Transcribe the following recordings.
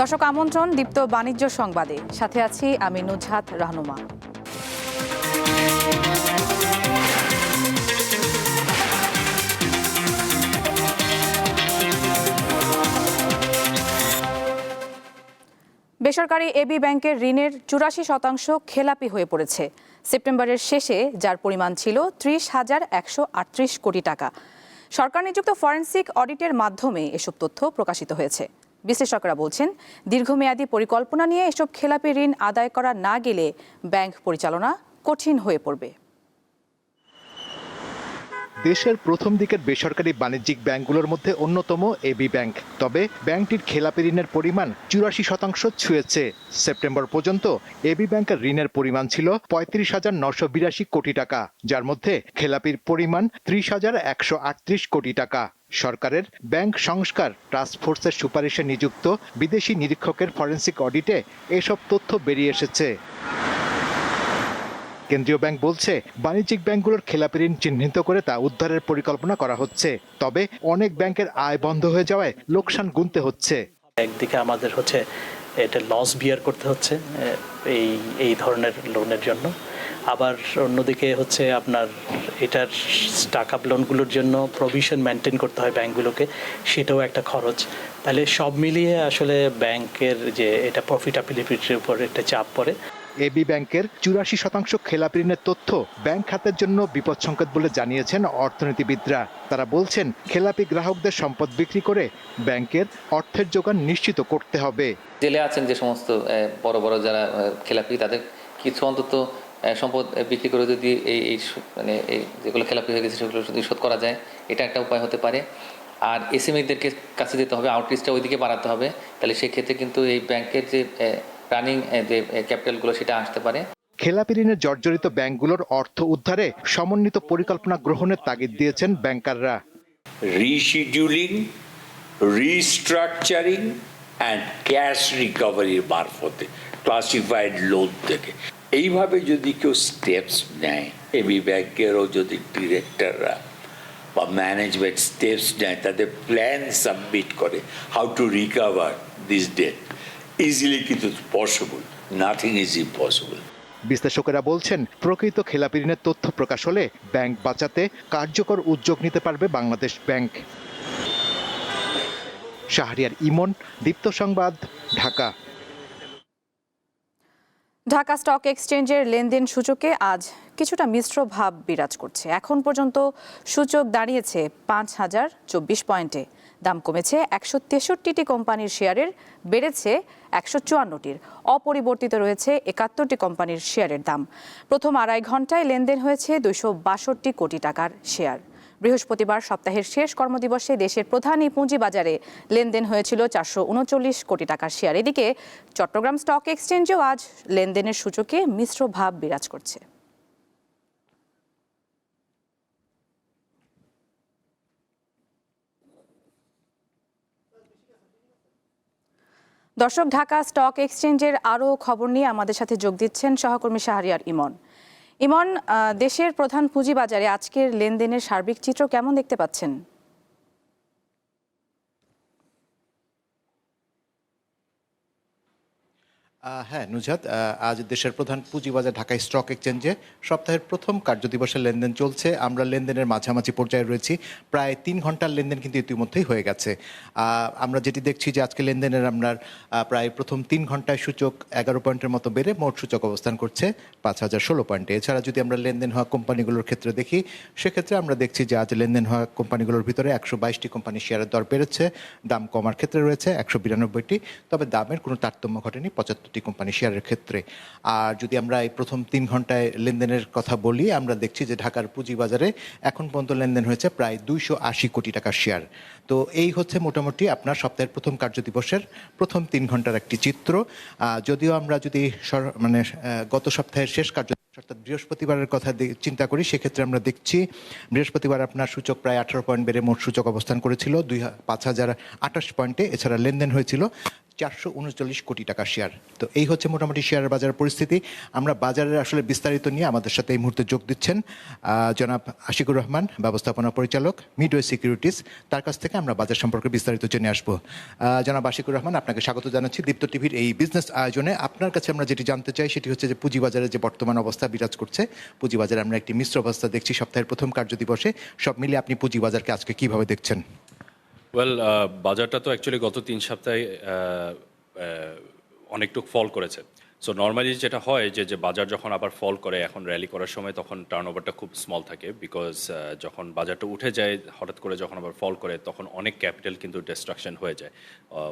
দর্শক আমন্ত্রণ দীপ্ত বাণিজ্য সংবাদে। সাথে আছি আমি নুজহাত রাহনুমা। বেসরকারি এবি ব্যাংকের ঋণের চুরাশি শতাংশ খেলাপি হয়ে পড়েছে। সেপ্টেম্বরের শেষে যার পরিমাণ ছিল ত্রিশ হাজার একশো আটত্রিশ কোটি টাকা। সরকার নিযুক্ত ফরেন্সিক অডিটের মাধ্যমে এসব তথ্য প্রকাশিত হয়েছে। বিশ্লেষকরা বলছেন, দীর্ঘমেয়াদী পরিকল্পনা নিয়ে এসব খেলাপি ঋণ আদায় করা না গেলে ব্যাংক পরিচালনা কঠিন হয়ে পড়বে। দেশের প্রথম দিকের বেসরকারি বাণিজ্যিক ব্যাংকগুলোর মধ্যে অন্যতম এবি ব্যাংক। তবে ব্যাংকটির খেলাপি ঋণের পরিমাণ চুরাশি শতাংশ ছুঁয়েছে। সেপ্টেম্বর পর্যন্ত এবি ব্যাংকের ঋণের পরিমাণ ছিল পঁয়ত্রিশ হাজার নশো বিরাশি কোটি টাকা, যার মধ্যে খেলাপির পরিমাণ ত্রিশ হাজার একশো আটত্রিশ কোটি টাকা। সরকারের ব্যাংক সংস্কার টাস্ক ফোর্সের সুপারিশে নিযুক্ত বিদেশি নিরীক্ষকের ফরেন্সিক অডিটে এসব তথ্য বেরিয়ে এসেছে। কেন্দ্রীয় ব্যাংক বলছে, বাণিজ্যিক ব্যাংকগুলোর খেলাপি ঋণ চিহ্নিত করে তা উদ্ধারের পরিকল্পনা করা হচ্ছে, তবে অনেক ব্যাংকের আয় বন্ধ হয়ে যাওয়ায় লোকসান গুনতে হচ্ছে। একদিকে আমাদের হচ্ছে এটা লস বিয়ার করতে হচ্ছে এই এই ধরনের লোনের জন্য। আবার অন্যদিকে হচ্ছে আপনার এটার টাকা লোনগুলোর জন্য প্রভিশন মেনটেন করতে হয় ব্যাংকগুলোকে, সেটাও একটা খরচ। তাহলে সব মিলিয়ে আসলে ব্যাংকের যে, এটা প্রফিটাবিলিটির উপর একটা চাপ পড়ে। এবি ব্যাংকের চুরাশি শতাংশ খেলাপি ঋণের তথ্য ব্যাংক খাতের জন্য বিপদ সংকেত বলে জানিয়েছেন অর্থনীতিবিদরা। তারা বলছেন, খেলাপি গ্রাহকদের সম্পদ বিক্রি করে ব্যাংকের অর্থের যোগান নিশ্চিত করতে হবে। জেলে আছেন যে সমস্ত বড় বড় যারা খেলাপি, তাদের কিছু অন্তত সম্পদ বিক্রি করে যদি এই এই মানে এই যেগুলো খেলাপি হয়ে গেছে সেগুলো যদি শোধ করা যায়, এটা একটা উপায় হতে পারে। আর এসএমইদেরকে কাছে যেতে হবে, আউটরিচটা ওইদিকে বাড়াতে হবে। তাহলে সেক্ষেত্রে কিন্তু এই ব্যাংকের যে রানিং যে ক্যাপিটালগুলো সেটা আসতে পারে। খেলাপি ঋণের জর্জরিত ব্যাংকগুলোর অর্থ উদ্ধারে সমন্বিত পরিকল্পনা গ্রহণের তাগিদ দিয়েছেন ব্যাংকাররা। রিশিডিউলিং রিস্ট্রাকচারিং অ্যান্ড ক্যাশ রিকভারির মারফতে ক্লাসিফাইড লোন থেকে। এইভাবে যদি কেউ স্টেপস নেয় এবি ব্যাংকেরও যদি ডিরেক্টররা বা ম্যানেজমেন্ট স্টেপস নেয় তাদের প্ল্যান সাবমিট করে how to recover this debt easily কিন্তু পসিবল নাথিং ইজ ইম্পসিবল বিশ্লেষকেরা বলছেন প্রকৃত খেলাপি ঋণের তথ্য প্রকাশ হলে ব্যাংক বাঁচাতে কার্যকর উদ্যোগ নিতে পারবে বাংলাদেশ ব্যাংক। শাহরিয়ার ইমন দীপ্ত সংবাদ ঢাকা। ঢাকা স্টক এক্সচেঞ্জের লেনদেন সূচকে আজ কিছুটা মিশ্র ভাব বিরাজ করছে। এখন পর্যন্ত সূচক দাঁড়িয়েছে পাঁচ হাজার চব্বিশ পয়েন্টে। দাম কমেছে একশো তেষট্টিটি কোম্পানির শেয়ারের, বেড়েছে একশো চুয়ান্নটির। অপরিবর্তিত রয়েছে একাত্তরটি কোম্পানির শেয়ারের দাম। প্রথম আড়াই ঘন্টায় লেনদেন হয়েছে দুইশো বাষট্টি কোটি টাকার শেয়ার। বৃহস্পতিবার সপ্তাহের শেষ কর্মদিবসে দেশের প্রধান এই পুঁজিবাজারে লেনদেন হয়েছিল চারশো উনচল্লিশ কোটি টাকার শেয়ার। এদিকে চট্টগ্রাম স্টক এক্সচেঞ্জেও আজ লেনদেনের সূচকে মিশ্র ভাব বিরাজ করছে। দর্শক, ঢাকা স্টক এক্সচেঞ্জের আরও খবর নিয়ে আমাদের সাথে যোগ দিচ্ছেন সহকর্মী শাহরিয়ার ইমন। ইমন দেশের প্রধান পুঁজিবাজারে আজকের লেনদেনের সার্বিক চিত্র কেমন দেখতে পাচ্ছেন? হ্যাঁ আহ, আজ দেশের প্রধান পুঁজিবাজার ঢাকা স্টক এক্সচেঞ্জে সপ্তাহের প্রথম কার্যদিবসের লেনদেন চলছে। আমরা লেনদেনের মাঝামাঝি পর্যায়ে রয়েছি। প্রায় তিন ঘণ্টার লেনদেন কিন্তু ইতিমধ্যেই হয়ে গেছে। আমরা যেটি দেখছি যে আজকে লেনদেনের আপনার প্রায় প্রথম তিন ঘন্টায় সূচক এগারো পয়েন্টের মতো বেড়ে মোট সূচক অবস্থান করছে পাঁচ হাজার ষোলো পয়েন্টে। এছাড়া যদি আমরা লেনদেন হওয়া কোম্পানিগুলোর ক্ষেত্রে দেখি সেক্ষেত্রে আমরা দেখছি যে আজ লেনদেন হওয়া কোম্পানিগুলোর ভিতরে একশো বাইশটি কোম্পানি শেয়ারের দর বেড়েছে। দাম কমার ক্ষেত্রে রয়েছে একশো বিরানব্বইটি। তবে দামের কোনো তারতম্য ঘটেনি। পঁচাত্তরটি কোম্পানি শেয়ারের ক্ষেত্রে। আর যদি আমরা এই প্রথম তিন ঘন্টায় লেনদেনের কথা বলি, আমরা দেখছি যে ঢাকার পুঁজিবাজারে এখন পর্যন্ত লেনদেন হয়েছে প্রায় দুইশো আশি কোটি টাকার শেয়ার। তো এই হচ্ছে মোটামুটি আপনার সপ্তাহের প্রথম কার্যদিবসের প্রথম তিন ঘণ্টার একটি চিত্র। যদিও আমরা যদি মানে গত সপ্তাহের শেষ কার্য অর্থাৎ বৃহস্পতিবারের কথা চিন্তা করি, সেক্ষেত্রে আমরা দেখছি বৃহস্পতিবার আপনার সূচক প্রায় আঠারো পয়েন্ট বেড়ে মোট সূচক অবস্থান করেছিল, দুই পাঁচ হাজার আঠাশ পয়েন্টে। এছাড়া লেনদেন হয়েছিল চারশো উনচল্লিশ কোটি টাকা শেয়ার তো এই হচ্ছে মোটামুটি শেয়ার বাজারের পরিস্থিতি। আমরা বাজারের আসলে বিস্তারিত নিয়ে আমাদের সাথে এই মুহূর্তে যোগ দিচ্ছেন জনাব আশিকুর রহমান, ব্যবস্থাপনা পরিচালক মিডওয়ে সিকিউরিটিস তার কাছ থেকে আমরা বাজার সম্পর্কে বিস্তারিত জেনে আসব। জনাব আশিকুর রহমান, আপনাকে স্বাগত জানাচ্ছি দীপ্ত টিভির এই বিজনেস আয়োজনে। আপনার কাছে আমরা যেটি জানতে চাই, সেটি হচ্ছে যে পুঁজিবাজারে যে বর্তমান অবস্থা বিরাজ করছে, পুঁজিবাজারে আমরা একটি মিশ্র অবস্থা দেখছি সপ্তাহের প্রথম কার্যদিবসে সব মিলিয়ে আপনি পুঁজিবাজারকে আজকে কীভাবে দেখছেন? ওয়েল বাজারটা তো অ্যাকচুয়ালি গত তিন সপ্তাহে আহ, আহ, অনেকটুক ফল করেছে। সো নর্মালি যেটা হয় যে যে বাজার যখন আবার ফল করে এখন র্যালি করার সময় তখন টার্ন ওভারটা খুব স্মল থাকে বিকজ যখন বাজারটা উঠে যায় হঠাৎ করে যখন আবার ফল করে তখন অনেক ক্যাপিটাল কিন্তু ডিস্ট্রাকশন হয়ে যায়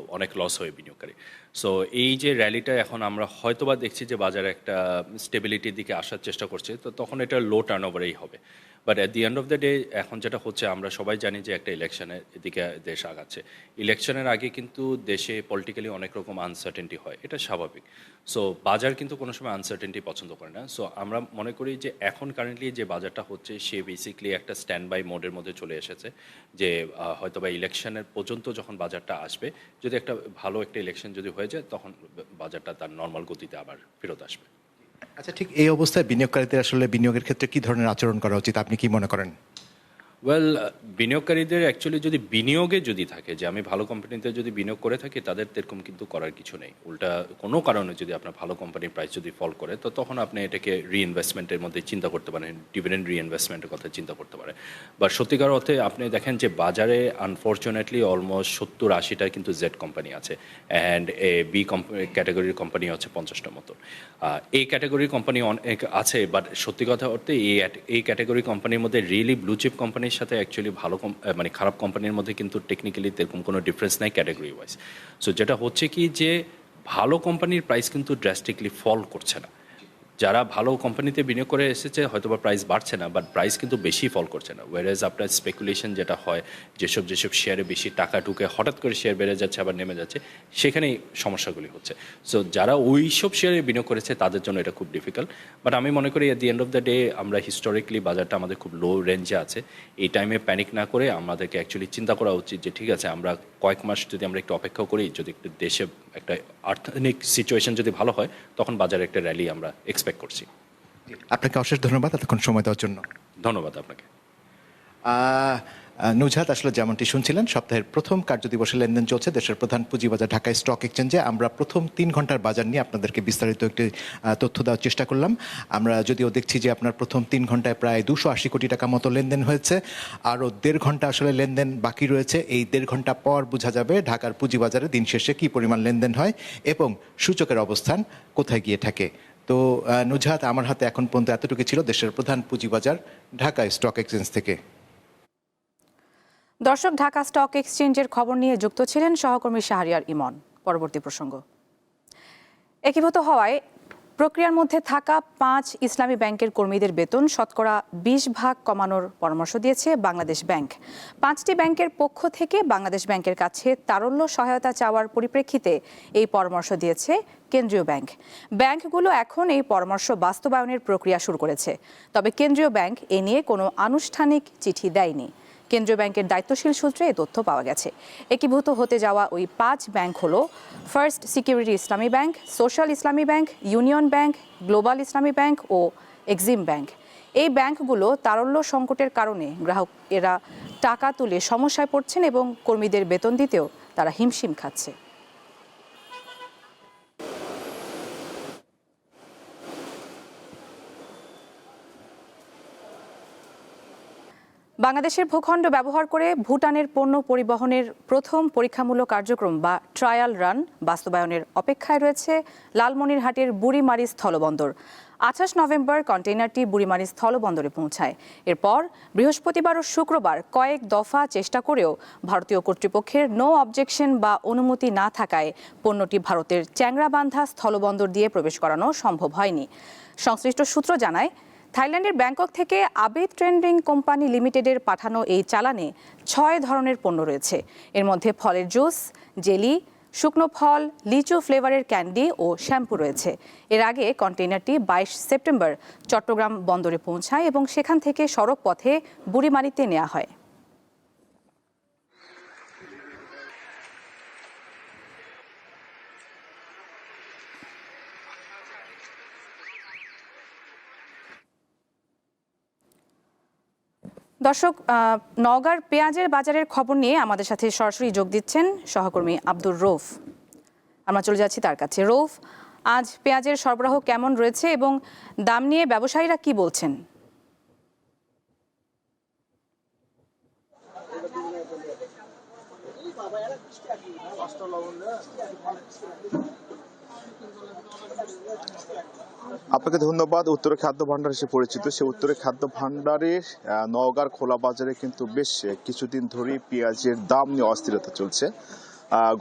অনেক লস হয়ে বিনিয়োগকারী। সো এই যে র্যালিটা এখন আমরা হয়তোবা দেখছি যে বাজারে একটা স্টেবিলিটির দিকে আসার চেষ্টা করছে তো তখন এটা লো টার্ন ওভারেই হবে। But at the end of the day এখন যেটা হচ্ছে, আমরা সবাই জানি যে একটা ইলেকশনের দিকে দেশ আগাচ্ছে। ইলেকশনের আগে কিন্তু দেশে পলিটিক্যালি অনেক রকম আনসার্টেনটি হয়। এটা স্বাভাবিক। সো বাজার কিন্তু কোনো সময় আনসার্টেনটি পছন্দ করে না। সো আমরা মনে করি যে এখন কারেন্টলি যে বাজারটা হচ্ছে, সে বেসিকলি একটা স্ট্যান্ড বাই মোডের মধ্যে চলে এসেছে। যে হয়তো বা ইলেকশনের পর্যন্ত যখন বাজারটা আসবে, যদি একটা ভালো একটা ইলেকশন যদি হয়ে যায়, তখন বাজারটা তার নর্মাল গতিতে আবার ফেরত আসবে। আচ্ছা ঠিক এই অবস্থায় বিনিয়োগকারীদের আসলে বিনিয়োগের ক্ষেত্রে কি ধরনের আচরণ করা উচিত? আপনি কি মনে করেন? ওয়েল বিনিয়োগকারীদের অ্যাকচুয়ালি যদি বিনিয়োগে যদি থাকে, যে আমি ভালো কোম্পানিতে যদি বিনিয়োগ করে থাকি, তাদের এরকম কিন্তু করার কিছু নেই। উল্টা কোনো কারণে যদি আপনার ভালো কোম্পানির প্রাইস যদি ফল করে, তো তখন আপনি এটাকে রিইনভেস্টমেন্টের মধ্যে চিন্তা করতে পারেন ডিভিডেন্ড রিইনভেস্টমেন্টের কথা চিন্তা করতে পারেন। বা সত্যিকার অর্থে আপনি দেখেন যে বাজারে আনফর্চুনেটলি অলমোস্ট সত্তর আশিটা কিন্তু জেড কোম্পানি আছে অ্যান্ড এ বি ক্যাটাগরির কোম্পানি হচ্ছে পঞ্চাশটার মতো। এই ক্যাটাগরির কোম্পানি অনেক আছে বাট সত্যি কথা অর্থে এই এই ক্যাটাগরি কোম্পানির মধ্যে রিয়েলি ব্লু চিপ কোম্পানির সাথে অ্যাকচুয়ালি ভালো মানে খারাপ কোম্পানির মধ্যে কিন্তু টেকনিক্যালি এরকম কোনো ডিফারেন্স নাই ক্যাটাগরি ওয়াইজ সো যেটা হচ্ছে কি যে ভালো কোম্পানির প্রাইস কিন্তু ড্রাস্টিকলি ফল করছে না। যারা ভালো কোম্পানিতে বিনিয়োগ করে এসেছে হয়তো বা প্রাইস বাড়ছে না বাট প্রাইস কিন্তু বেশি ফল করছে না। ওয়ারেজ আপনার স্পেকুলেশন যেটা হয়, যেসব যেসব শেয়ারে বেশি টাকা ঢুকে হঠাৎ করে শেয়ার বেড়ে যাচ্ছে, আবার নেমে যাচ্ছে, সেখানেই সমস্যাগুলি হচ্ছে। সো যারা ওই সব শেয়ারে বিনিয়োগ করেছে, তাদের জন্য এটা খুব ডিফিকাল্ট বাট আমি মনে করি at the end of the day আমরা হিস্টোরিক্যালি বাজারটা আমাদের খুব লো রেঞ্জে আছে। এই টাইমে প্যানিক না করে আমাদেরকে অ্যাকচুয়ালি চিন্তা করা উচিত যে, ঠিক আছে, আমরা কয়েক মাস যদি আমরা একটু অপেক্ষা করি, যদি একটু দেশে একটা অর্থনৈতিক সিচুয়েশন যদি ভালো হয় তখন বাজারে একটা র্যালি আমরা এক্সপেক্ট করছি। আপনাকে অশেষ ধন্যবাদ এতক্ষণ সময় দেওয়ার জন্য। ধন্যবাদ আপনাকে। নুজহাত আসলে যেমনটি শুনছিলেন, সপ্তাহের প্রথম কার্যদিবসে লেনদেন চলছে দেশের প্রধান পুঁজিবাজার ঢাকা স্টক এক্সচেঞ্জে। আমরা প্রথম তিন ঘণ্টার বাজার নিয়ে আপনাদেরকে বিস্তারিত একটি তথ্য দেওয়ার চেষ্টা করলাম। আমরা যদিও দেখছি যে আপনার প্রথম তিন ঘন্টায় প্রায় দুশো আশি কোটি টাকা মতো লেনদেন হয়েছে। আরও দেড় ঘণ্টা আসলে লেনদেন বাকি রয়েছে। এই দেড় ঘণ্টা পর বোঝা যাবে ঢাকার পুঁজিবাজারে দিন শেষে কী পরিমাণ লেনদেন হয় এবং সূচকের অবস্থান কোথায় গিয়ে থাকে। তো নুজহাত আমার হাতে এখন পর্যন্ত এতটুকু ছিল দেশের প্রধান পুঁজিবাজার ঢাকা স্টক এক্সচেঞ্জ থেকে। দর্শক, ঢাকা স্টক এক্সচেঞ্জের খবর নিয়ে যুক্ত ছিলেন সহকর্মী শাহরিয়ার ইমন। পরবর্তী প্রসঙ্গ। একীভূত হওয়ায় প্রক্রিয়ার মধ্যে থাকা পাঁচ ইসলামী ব্যাংকের কর্মীদের বেতন শতকরা বিশ ভাগ কমানোর পরামর্শ দিয়েছে বাংলাদেশ ব্যাংক। পাঁচটি ব্যাংকের পক্ষ থেকে বাংলাদেশ ব্যাংকের কাছে তারল্য সহায়তা চাওয়ার পরিপ্রেক্ষিতে এই পরামর্শ দিয়েছে কেন্দ্রীয় ব্যাংক। ব্যাংকগুলো এখন এই পরামর্শ বাস্তবায়নের প্রক্রিয়া শুরু করেছে। তবে কেন্দ্রীয় ব্যাংক এ নিয়ে কোনো আনুষ্ঠানিক চিঠি দেয়নি। কেন্দ্রীয় ব্যাংকের দায়িত্বশীল সূত্রে এ তথ্য পাওয়া গেছে। একীভূত হতে যাওয়া ওই পাঁচ ব্যাংক হল first security Islami bank, social Islami bank, union bank, global Islami bank ও এক্সিম ব্যাংক। এই ব্যাংকগুলো তারল্য সংকটের কারণে গ্রাহক এরা টাকা তুলে সমস্যায় পড়ছেন এবং কর্মীদের বেতন দিতেও তারা হিমশিম খাচ্ছে। বাংলাদেশের ভূখণ্ড ব্যবহার করে ভুটানের পণ্য পরিবহনের প্রথম পরীক্ষামূলক কার্যক্রম বা ট্রায়াল রান বাস্তবায়নের অপেক্ষায় রয়েছে লালমনিরহাটের বুড়িমারি স্থলবন্দর। আঠাশ নভেম্বর কন্টেইনারটি বুড়িমারি স্থলবন্দরে পৌঁছায়। এরপর বৃহস্পতিবার ও শুক্রবার কয়েক দফা চেষ্টা করেও ভারতীয় কর্তৃপক্ষের নো অবজেকশন বা অনুমতি না থাকায় পণ্যটি ভারতের চ্যাংরাবান্ধা স্থলবন্দর দিয়ে প্রবেশ করানো সম্ভব হয়নি। সংশ্লিষ্ট সূত্র জানায় থাইল্যান্ডের ব্যাংকক থেকে আবে ট্রেন্ডিং কোম্পানি লিমিটেডের পাঠানো এই চালানে ছয় ধরনের পণ্য রয়েছে। এর মধ্যে ফলের জুস, জেলি, শুকনো ফল, লিচু ফ্লেভারের ক্যান্ডি ও শ্যাম্পু রয়েছে। এর আগে কন্টেইনারটি বাইশ সেপ্টেম্বর চট্টগ্রাম বন্দরে পৌঁছায় এবং সেখান থেকে সড়ক পথে বুড়িমারিতে নেওয়া হয়। দর্শক নওগাঁর পেঁয়াজের বাজারের খবর নিয়ে আমাদের সাথে সরাসরি যোগ দিচ্ছেন সহকর্মী আব্দুর রৌফ। আমরা চলে যাচ্ছি তার কাছে। রৌফ, আজ পেঁয়াজের সরবরাহ কেমন রয়েছে এবং দাম নিয়ে ব্যবসায়ীরা কি বলছেন? আপনাকে ধন্যবাদ। উত্তরের খাদ্য ভান্ডার হিসেবে পরিচিত। সে উত্তরের খাদ্য ভাণ্ডারের নওগাঁর খোলা বাজারে কিন্তু বেশ কিছুদিন ধরেই পেঁয়াজের দাম নিয়ে অস্থিরতা চলছে।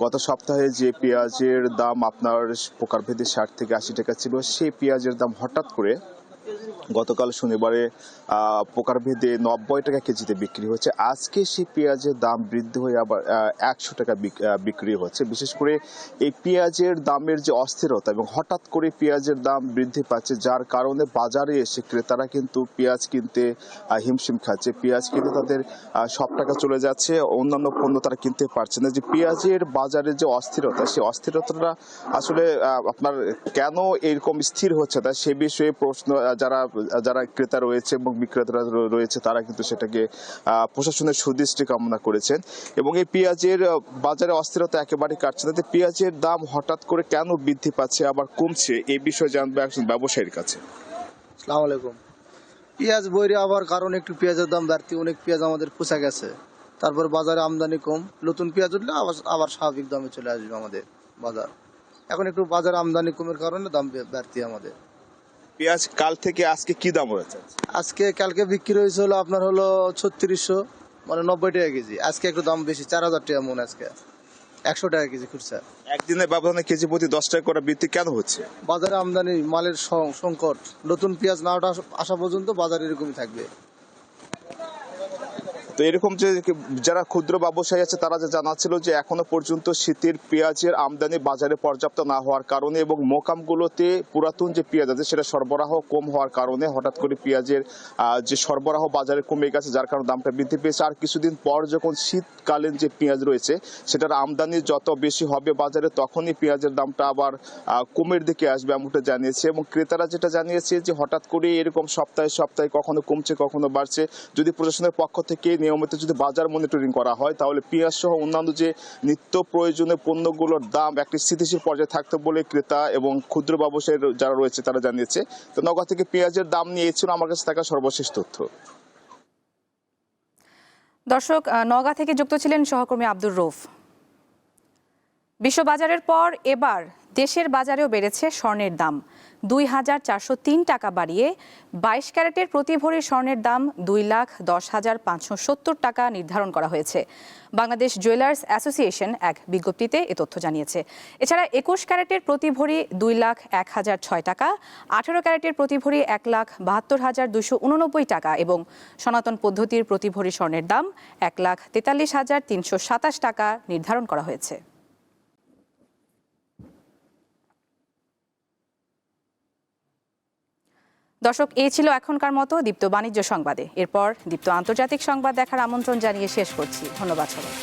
গত সপ্তাহে যে পেঁয়াজের দাম আপনার প্রকারভেদে ষাট থেকে আশি টাকা ছিল, সেই পেঁয়াজের দাম হঠাৎ করে গতকাল শনিবারে প্রকারভেদে নব্বই টাকা কেজিতে বিক্রি হচ্ছে আজকে সেই পেঁয়াজের দাম বৃদ্ধি হয়ে আবার একশো টাকা বিক্রি হচ্ছে। বিশেষ করে এই পেঁয়াজের দামের যে অস্থিরতা এবং হঠাৎ করে পেঁয়াজের দাম বৃদ্ধি পাচ্ছে যার কারণে বাজারে এসে ক্রেতারা কিন্তু পেঁয়াজ কিনতে হিমশিম খাচ্ছে। পেঁয়াজ কিনতে তাদের সব টাকা চলে যাচ্ছে। অন্যান্য পণ্য তারা কিনতে পারছে না। যে পেঁয়াজের বাজারে যে অস্থিরতা সেই অস্থিরতাটা আসলে আপনার কেন এরকম স্থির হচ্ছে তা সে বিষয়ে প্রশ্ন আহ, যারা যারা ক্রেতা রয়েছে এবং বিক্রেতারা রয়েছে, তারা কিন্তু সেটাকে প্রশাসনের সুদৃষ্টি কামনা করেছেন। এবং এই পেঁয়াজের বাজারে অস্থিরতা একেবারে কাটছে না। পেঁয়াজের দাম হঠাৎ করে কেন বৃদ্ধি পাচ্ছে, আবার কমছে এই বিষয়ে জানব একজন ব্যবসায়ীর কাছে। সালাম আলাইকুম। পেঁয়াজ বইরে আবার কারণ, একটু পেঁয়াজের দাম বাড়তি, অনেক পেঁয়াজ আমাদের পোষা গেছে। তারপর বাজারে আমদানি কম, নতুন পেঁয়াজ উঠলে আবার আবার স্বাভাবিক দামে চলে আসবে আমাদের বাজার। এখন একটু বাজারে আমদানি কমের কারণে দাম বাড়তি আমাদের। পেঁয়াজ কাল থেকে আজকে কি দাম হয়েছে? আজকে কালকে বিক্রি হয়েছে হলো আপনার হলো ছত্রিশশো মানে নব্বই টাকা কেজি। আজকে একটু দাম বেশি চার হাজার টাকা মন আজকে। একশো টাকা কেজি খুচরা। একদিনের ব্যবধানে কেজি প্রতি দশ টাকা করে বৃদ্ধি কেন হচ্ছে? বাজারে আমদানি মালের সংকট। নতুন পেঁয়াজ না আসা পর্যন্ত বাজার এরকমই থাকবে। তো এরকম যে যারা ক্ষুদ্র ব্যবসায়ী আছে, তারা যে জানাচ্ছিল যে এখনও পর্যন্ত শীতের পেঁয়াজের আমদানি বাজারে পর্যাপ্ত না হওয়ার কারণে এবং মোকামগুলোতে পুরাতন যে পেঁয়াজ আছে, সেটা সরবরাহ কম হওয়ার কারণে হঠাৎ করে পেঁয়াজের যে সরবরাহ বাজারে কমে গেছে, যার কারণে দামটা বৃদ্ধি পেয়েছে। আর কিছুদিন পর যখন শীতকালীন যে পেঁয়াজ রয়েছে, সেটার আমদানি যত বেশি হবে বাজারে, তখনই পেঁয়াজের দামটা আবার কমের দিকে আসবে এমনটা জানিয়েছে। এবং ক্রেতারা যেটা জানিয়েছে যে হঠাৎ করে এরকম সপ্তাহে সপ্তাহে কখনো কমছে, কখনো বাড়ছে। যদি প্রশাসনের পক্ষ থেকে নিয়মিত যদি বাজার মনিটরিং করা হয়, তাহলে পেঁয়াজ সহ অন্যান্য যে নিত্য প্রয়োজনীয় পণ্যগুলোর দাম একটি স্থিতিশীল পর্যায়ে থাকতে বলে ক্রেতা এবং ক্ষুদ্র ব্যবসায়ী যারা রয়েছে তারা জানিয়েছে। তো নগা থেকে পেঁয়াজের দাম নিয়ে ছিল আমার কাছে থাকা সর্বশেষ তথ্য। দর্শক নগা থেকে যুক্ত ছিলেন সহকর্মী আব্দুর রৌফ। বিশ্ববাজারের পর এবার দেশের বাজারেও বেড়েছে স্বর্ণের দাম। দুই হাজার চারশো তিন টাকা বাড়িয়ে বাইশ ক্যারেটের প্রতি ভরি স্বর্ণের দাম দুই লাখ দশ হাজার পাঁচশো সত্তর টাকা নির্ধারণ করা হয়েছে। বাংলাদেশ জুয়েলার্স অ্যাসোসিয়েশন এক বিজ্ঞপ্তিতে এ তথ্য জানিয়েছে। এছাড়া একুশ ক্যারেটের প্রতি ভরি দুই লাখ এক হাজার ছয় টাকা, আঠেরো ক্যারেটের প্রতি ভরি এক লাখ বাহাত্তর হাজার দুশো উননব্বই টাকা এবং সনাতন পদ্ধতির প্রতি ভরি স্বর্ণের দাম এক লাখ তেতাল্লিশ হাজার তিনশো সাতাশ টাকা নির্ধারণ করা হয়েছে। দর্শক, এই ছিল এখনকার মতো দীপ্ত বাণিজ্য সংবাদে। এরপর দীপ্ত আন্তর্জাতিক সংবাদ দেখার আমন্ত্রণ জানিয়ে শেষ করছি। ধন্যবাদ সবাই